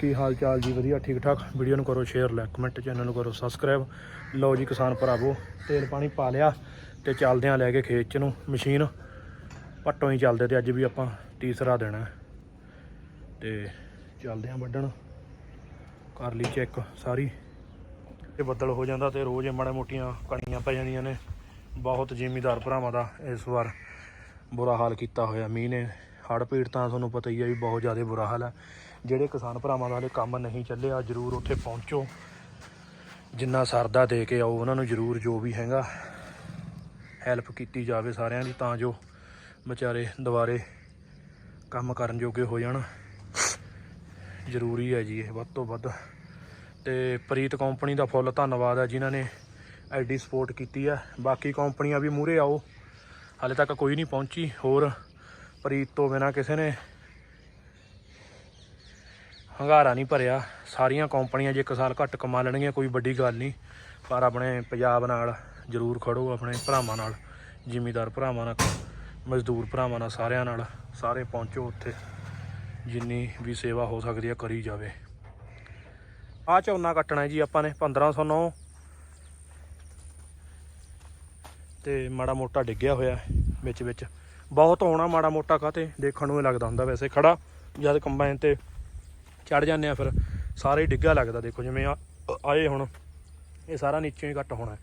ਕੀ ਹਾਲ ਚਾਲ ਜੀ? ਵਧੀਆ, ਠੀਕ ਠਾਕ। ਵੀਡੀਓ ਨੂੰ ਕਰੋ ਸ਼ੇਅਰ ਲਾਈਕ ਕਮੈਂਟ ਚੈਨਲ ਨੂੰ ਕਰੋ ਸਬਸਕ੍ਰਾਈਬ ਲਓ ਜੀ ਕਿਸਾਨ ਭਰਾਵੋ, ਤੇਲ ਪਾਣੀ ਪਾ ਲਿਆ ਤੇ ਚੱਲਦੇ ਆ ਲੈ ਕੇ ਖੇਤ ਚ ਨੂੰ। ਮਸ਼ੀਨ ਪੱਟੋਂ ਹੀ ਚੱਲਦੇ ਤੇ ਅੱਜ ਵੀ ਆਪਾਂ ਤੀਸਰਾ ਦਿਨ ਹੈ ਤੇ ਚੱਲਦੇ ਆ ਵੱਢਣ। ਕਰ ਲਈ ਚੈੱਕ ਸਾਰੀ। ਤੇ ਬੱਦਲ ਹੋ ਜਾਂਦਾ ਤੇ ਰੋਜ਼ ਇਹ ਮਾੜੇ ਮੋਟੀਆਂ ਕਣੀਆਂ ਪੈ ਜਾਂਦੀਆਂ ਨੇ। ਬਹੁਤ ਜ਼ਿਮੀਦਾਰ ਭਰਾਵਾਂ ਦਾ ਇਸ ਵਾਰ ਬੁਰਾ ਹਾਲ ਕੀਤਾ ਹੋਇਆ। ਮੀਂਹ ਨੇ ਹੜ੍ਹ ਪੀੜਤਾਂ, ਤੁਹਾਨੂੰ ਪਤਾ ਹੀ ਹੈ ਵੀ ਬਹੁਤ ਜ਼ਿਆਦਾ ਬੁਰਾ ਹਾਲ ਹੈ ਜਿਹੜੇ ਕਿਸਾਨ ਭਰਾਵਾਂ ਦਾ ਹਲੇ ਕੰਮ ਨਹੀਂ ਚੱਲਿਆ ਜਰੂਰ ਉੱਥੇ ਪਹੁੰਚੋ। ਜਿੰਨਾ ਸਰਦਾ ਦੇ ਕੇ ਆਓ, ਉਹਨਾਂ ਨੂੰ ਜਰੂਰ ਜੋ ਵੀ ਹੈਗਾ ਹੈਲਪ ਕੀਤੀ ਜਾਵੇ ਸਾਰਿਆਂ ਦੀ, ਤਾਂ ਜੋ ਵਿਚਾਰੇ ਦੁਬਾਰੇ ਕੰਮ ਕਰਨ ਜੋਗੇ ਹੋ ਜਾਣ। ਜ਼ਰੂਰੀ ਹੈ ਜੀ ਇਹ ਵੱਧ ਤੋਂ ਵੱਧ। ਤੇ ਪ੍ਰੀਤ ਕੰਪਨੀ ਦਾ ਫੁੱਲ ਧੰਨਵਾਦ ਹੈ ਜਿਨ੍ਹਾਂ ਨੇ ਐਡੀ ਸਪੋਰਟ ਕੀਤੀ ਹੈ। ਬਾਕੀ ਕੰਪਨੀਆਂ ਵੀ ਮੂਹਰੇ ਆਓ, ਹਾਲੇ ਤੱਕ ਕੋਈ ਨਹੀਂ ਪਹੁੰਚੀ। ਹੋਰ ਪ੍ਰੀਤ ਤੋਂ ਬਿਨਾ ਕਿਸੇ ਨੇ ਹੰਗਾਰਾ ਨਹੀਂ ਭਰਿਆ। ਸਾਰੀਆਂ ਕੰਪਨੀਆਂ ਜੇ ਇੱਕ ਸਾਲ ਘੱਟ ਕਮਾ ਲੈਣਗੀਆਂ, ਕੋਈ ਵੱਡੀ ਗੱਲ ਨਹੀਂ। ਪਰ ਆਪਣੇ ਪੰਜਾਬ ਨਾਲ ਜ਼ਰੂਰ ਖੜੋ, ਆਪਣੇ ਭਰਾਵਾਂ ਨਾਲ, ਜ਼ਿਮੀਦਾਰ ਭਰਾਵਾਂ ਨਾਲ, ਮਜ਼ਦੂਰ ਭਰਾਵਾਂ ਨਾਲ, ਸਾਰਿਆਂ ਨਾਲ, ਸਾਰੇ ਪਹੁੰਚੋ ਉੱਥੇ। ਜਿੰਨੀ ਵੀ ਸੇਵਾ ਹੋ ਸਕਦੀ ਹੈ ਕਰੀ ਜਾਵੇ। ਆ ਝੋਨਾ ਕੱਟਣਾ ਜੀ ਆਪਾਂ ਨੇ 1509 ਤੇ ਮਾੜਾ ਮੋਟਾ ਡਿੱਗਿਆ ਹੋਇਆ ਵਿੱਚ ਵਿੱਚ। ਬਹੁਤ ਹੋਣਾ ਮਾੜਾ ਮੋਟਾ ਕਾਤੇ ਦੇਖਣ ਨੂੰ ਹੀ ਲੱਗਦਾ ਹੁੰਦਾ ਵੈਸੇ, ਖੜਾ ਜਦ ਕੰਬਾਈਨ ਤੇ ਚੜ ਜਾਂਦੇ ਆ ਫਿਰ, ਸਾਰੇ ਹੀ ਡਿੱਗਾ ਲੱਗਦਾ, ਦੇਖੋ ਜਿਵੇਂ ਆ- ਆਏ ਹੁਣ, ਇਹ ਸਾਰਾ ਨੀਚੇ ਹੀ ਕੱਟ ਹੋਣਾ ਹੈ।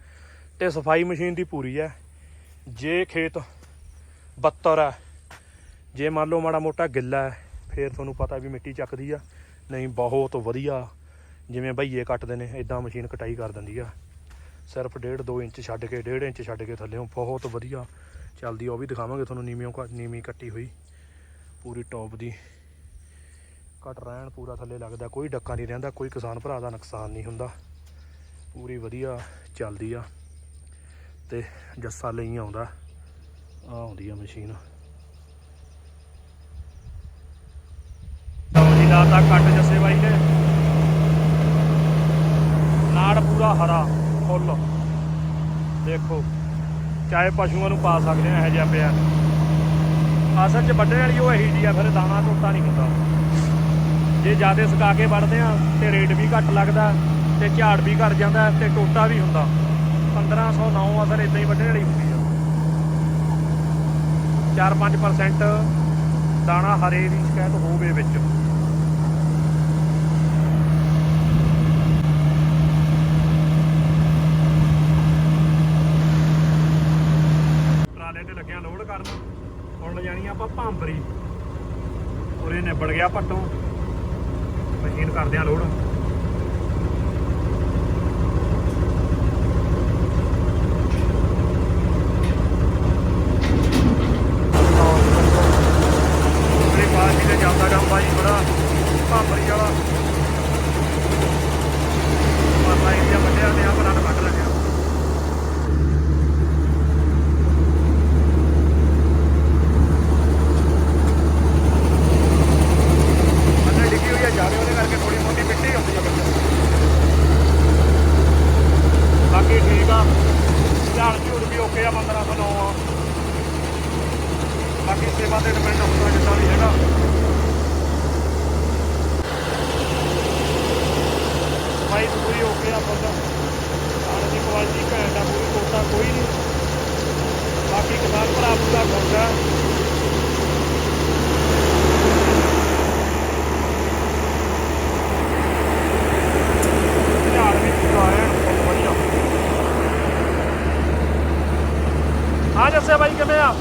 ਤੇ ਸਫ਼ਾਈ ਮਸ਼ੀਨ ਦੀ ਪੂਰੀ ਹੈ। ਜੇ ਖੇਤ 72 ਹੈ, ਜੇ ਮੰਨ ਲਓ ਮਾੜਾ ਮੋਟਾ ਗਿੱਲਾ ਹੈ, ਫਿਰ ਤੁਹਾਨੂੰ ਪਤਾ ਵੀ ਮਿੱਟੀ ਚੱਕਦੀ ਆ, ਨਹੀਂ ਬਹੁਤ ਵਧੀਆ। ਜਿਵੇਂ ਬਈਏ ਕੱਟਦੇ ਨੇ ਇਦਾਂ ਮਸ਼ੀਨ ਕਟਾਈ ਕਰ ਦਿੰਦੀ ਆ। ਸਿਰਫ 1.5 2 ਇੰਚ ਛੱਡ ਕੇ 1.5 ਇੰਚ ਛੱਡ ਕੇ ਥੱਲੇੋਂ, ਬਹੁਤ ਵਧੀਆ। ਚੱਲਦੀ ਆ, ਉਹ ਵੀ ਦਿਖਾਵਾਂਗੇ ਤੁਹਾਨੂੰ, ਨੀਵੀਂ ਨੀਵੀਂ ਕੱਟੀ ਹੋਈ, ਪੂਰੀ ਟੌਪ ਦੀ। ਕੱਟ ਰਹਿਣ ਪੂਰਾ ਥੱਲੇ ਲੱਗਦਾ, ਕੋਈ ਡੱਕਾ ਨਹੀਂ ਰਹਿੰਦਾ, ਕੋਈ ਕਿਸਾਨ ਭਰਾ ਦਾ ਨੁਕਸਾਨ ਨਹੀਂ ਹੁੰਦਾ। ਪੂਰੀ ਵਧੀਆ ਚੱਲਦੀ ਆ ਤੇ ਜੱਸਾ ਲਈ ਆਉਂਦਾ। ਆ ਆਉਂਦੀ ਆ ਮਸ਼ੀਨ। ਜੀ ਲਾਤਾ ਕੱਟ ਜੱਸੇ ਬਾਈ ਨੇ ਨਾੜ ਪੂਰਾ ਹਰਾ, ਫੁੱਲ। ਦੇਖੋ, ਚਾਹੇ ਪਸ਼ੂਆਂ ਨੂੰ ਪਾ ਸਕਦੇ ਆ, ਇਹ ਜਿਹਾ ਪਿਆ। ਅਸਲ 'ਚ ਵੱਢਣ ਵਾਲੀ ਉਹ ਇਹੀ ਜੀ ਆ, ਫਿਰ ਦਾਣਾ ਟੋਟਾ ਨਹੀਂ ਹੁੰਦਾ। ਜੇ ਜ਼ਿਆਦਾ ਸੁਕਾ ਕੇ ਵੜਦੇ ਆ, ਤੇ ਰੇਟ ਵੀ ਘੱਟ ਲੱਗਦਾ, ਤੇ ਝਾੜ ਵੀ ਘਟ ਜਾਂਦਾ, ਤੇ ਟੋਟਾ ਵੀ ਹੁੰਦਾ। 1509 ਅਸਰ ਇਦਾਂ ਹੀ ਵੱਢਣ ਵਾਲੀ ਹੁੰਦੀ ਆ। 4-5% ਦਾਣਾ ਹਰੇ ਦੀ ਸ਼ਿਕਾਇਤ ਹੋਵੇ ਵਿੱਚ। ਟਰਾਲੇ ਤੇ ਲੱਗਿਆ ਲੋਡ ਕਰਨ, ਹੁਣ ਲਿਜਾਣੀ ਆਪਾਂ ਭਾਂਬਰੀ। ਉਰੇ ਨਿਬੜ ਗਿਆ ਪੱਟੋਂ। ਮਸ਼ੀਨ ਕਰਦੇ ਆ ਲੋਡ ਇਹ ਪਾਰਟੀ ਤੇ ਚੱਲਦਾ ਕੰਮ ਬਾਈ ਬੜਾ ਭਾਂਬਰੀ ਵਾਲਾ ਪਰਲਾ ਏਰੀਆ ਵੱਡਿਆ ਤੇ ਆ ਬਣਾ ਵੱਢ ਲੱਗਿਆ ਅੰਦਰ ਡਿੱਗੀ ਹੋਈ ਆ ਜਾਵੇ ਉਹਦੇ ਕਰਕੇ ਥੋੜੀ ਮੋਟੀ ਮਿੱਟੀ ਹੁੰਦੀ ਆ ਬੰਦੇ ਬਾਕੀ ਠੀਕ ਆ ਝਾੜ ਝੂੜ ਵੀ ਓਕੇ ਆ 1509 ਆ ਬਾਕੀ ਸੇਵਾ ਤੇ ਡਿਪੈਂਡ ਹੁੰਦਾ ਜਿੱਦਾਂ ਵੀ ਹੈਗਾ ਸਫ਼ਾਈ ਪੂਰੀ ਓਕੇ ਆ ਦੀ ਕੁਆਲਿਟੀ ਘੈਂਟ ਆ ਪੂਰੀ ਕੋਟਾ ਕੋਈ ਨਹੀਂ। ਬਾਕੀ ਕਿਸਾਨ ਭਰਾ ਪੂਰਾ ਖੁਸ਼ ਬਹੁਤ ਵਧੀਆ। ਆ ਜੱਸੇ ਬਾਈ, ਕਿਵੇਂ ਆ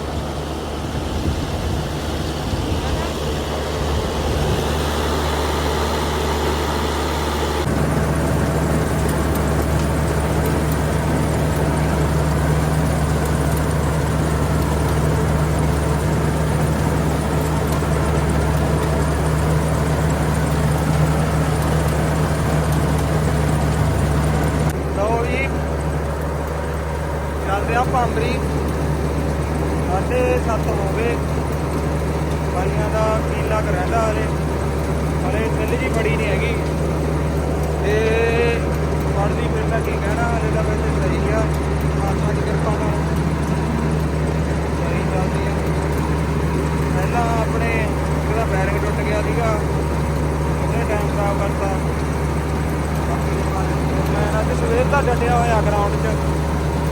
ਲਓ ਜੀ ਚੱਲਦੇ ਆ ਭਾਂਬਰੀ ਸਾਢੇ ਸੱਤ ਹੋ ਗਏ ਬਾਈਆਂ ਦਾ ਕੀਲਾ ਕੁ ਰਹਿੰਦਾ ਹਲੇ। ਹਲੇ ਸਿੱਲ ਜੀ ਬੜੀ ਨਹੀਂ ਹੈਗੀ। ਤੇ ਪੜਦੀ ਫਿਰ ਤਾਂ ਕੀ ਕਹਿਣਾ, ਹਲੇ ਤਾਂ ਵੈਸੇ ਸਹੀ ਆ। ਮਾਤਾ ਦੀ ਕਿਰਪਾ ਨਾਲ। ਸਹੀ ਚੱਲਦੀ ਆ। ਪਹਿਲਾਂ ਆਪਣੇ ਜਿਹੜਾ ਬੈਰਿੰਗ ਟੁੱਟ ਗਿਆ ਸੀਗਾ, ਉਹਨੇ ਟਾਈਮ ਖਰਾਬ ਕਰਤਾ। ਬਾਕੀ ਮੈਂ ਅੱਜ ਸਵੇਰ ਦਾ ਡਟਿਆ ਹੋਇਆ ਗਰਾਊਂਡ 'ਚ ਕਹਿੰਦਾ ਇੱਕ ਨੇ ਬੰਦੇ ਨੇ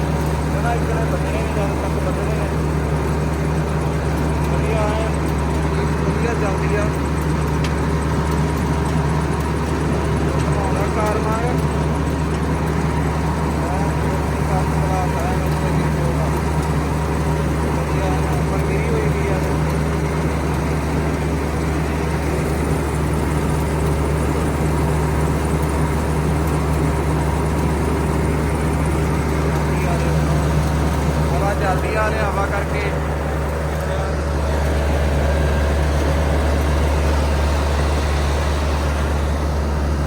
ਜਦ ਤੱਕ ਬੰਦੇ ਨੇ ਵਧੀਆ ਹੈ ਵਧੀਆ ਚੱਲਦੀ ਆ ਕਮਾਉਣਾ ਕਾਰ ਮਾਰ ਵਧੀਆ ਪਰ ਮੇਰੀ ਹੋਈ ਗਈ ਆ ਹਵਾ ਚੱਲਦੀ ਆ ਰਿਹਾ ਹਵਾ ਕਰਕੇ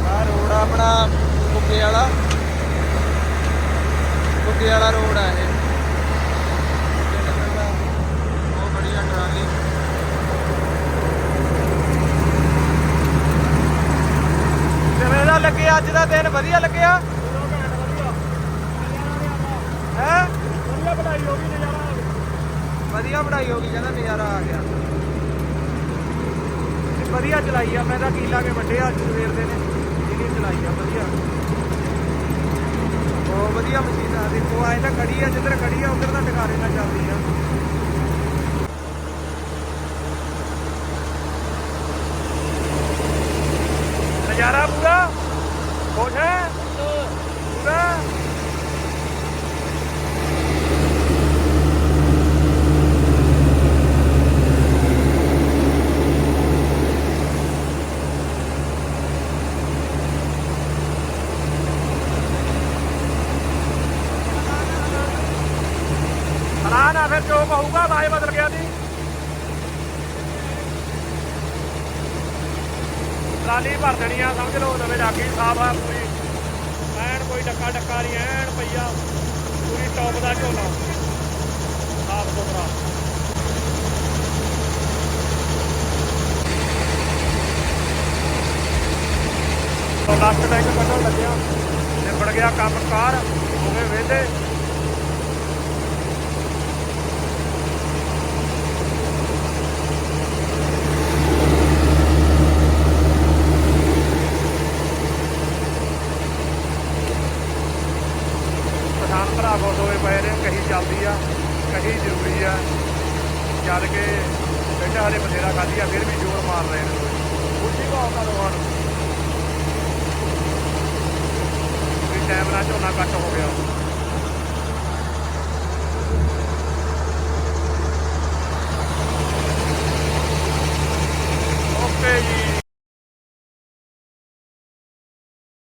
ਆ ਰੋਡ ਆ ਆਪਣਾ ਕੁੱਕੇ ਵਾਲਾ। ਕੁੱਕੇ ਵਾਲਾ ਰੋਡ ਆ ਇਹ। ਬਹੁਤ ਬੜੀਆ ਟਰਾਲੀ। ਕਿਵੇਂ ਦਾ ਲੱਗਿਆ ਅੱਜ ਦਾ ਦਿਨ? ਵਧੀਆ ਲੱਗਿਆ? ਹੈ? ਵਧੀਆ ਬਣਾਈ ਹੋ ਗਈ ਨਜ਼ਾਰਾ ਵਧੀਆ ਬਣਾਈ ਹੋ ਗਈ ਕਹਿੰਦਾ ਨਜ਼ਾਰਾ ਆ ਗਿਆ। ਵਧੀਆ ਚਲਾਈ ਆ, ਮੈਂ ਤਾਂ ਕੀਲਾ ਕੇ ਵੱਡੇ ਅੱਜ ਸਵੇਰ ਦੇ ਨੇ। ਜਿਹੜੀ ਚਲਾਈ ਆ, ਵਧੀਆ। ਬਹੁਤ ਵਧੀਆ ਮਸ਼ੀਨ ਆ, ਦੇਖੋ, ਆਏ ਤਾਂ ਖੜੀ ਆ, ਜਿੱਧਰ ਖੜੀ ਆ, ਉਧਰ ਤਾਂ ਟਿਕਾਰੇ ਨਾਲ ਚੱਲਦੀ ਆ। ਨਜ਼ਾਰਾ ਪੂਰਾ ਖੁਸ਼ ਹੈ ਪੂਰਾ ਨਾ ਨਾ ਫਿਰ ਜੋ ਹੋਊਗਾ ਬਾਏ ਬਦਲ ਗਿਆ ਦੀ ਟਰਾਲੀ ਭਰ ਦੇਣੀ ਆ, ਸਮਝ ਲਓ ਨਵੇਂ ਡਾਕੀ ਸਾਫ਼ ਆ ਪੂਰੀ। ਐਨ ਕੋਈ ਡੱਕਾ ਡੱਕਾ ਨਹੀਂ, ਐਨ ਪਈਆ ਪੂਰੀ ਟੌਪ ਦਾ ਝੋਲਾ ਸਾਫ਼ ਸੁਥਰਾ। ਤੋਂ ਲਾਸਟ ਟੈਂਕ ਕੱਢਣ ਲੱਗਿਆ। ਨਿਬੜ ਗਿਆ ਕੰਮ ਕਾਰ ਹੋ ਗਏ ਵਿਹਲੇ ਕਿਸਾਨ ਭਰਾ ਬਹੁਤ ਹੋਏ ਪਏ ਨੇ, ਕਹੀ ਚੱਲਦੀ ਆ, ਕਹੀ ਜ਼ਰੂਰੀ ਆ। ਚੱਲ ਕੇ ਬੇਟਾ ਹਲੇ ਬਥੇਰਾ ਖਾਧੀ ਆ, ਫਿਰ ਵੀ ਜ਼ੋਰ ਮਾਰ ਰਹੇ ਨੇ। ਉੱਚੀ ਭਾਅ ਦਾ ਵੀ ਟਾਈਮ ਨਾਲ ਝੋਨਾ ਕੱਟ ਹੋ ਗਿਆ।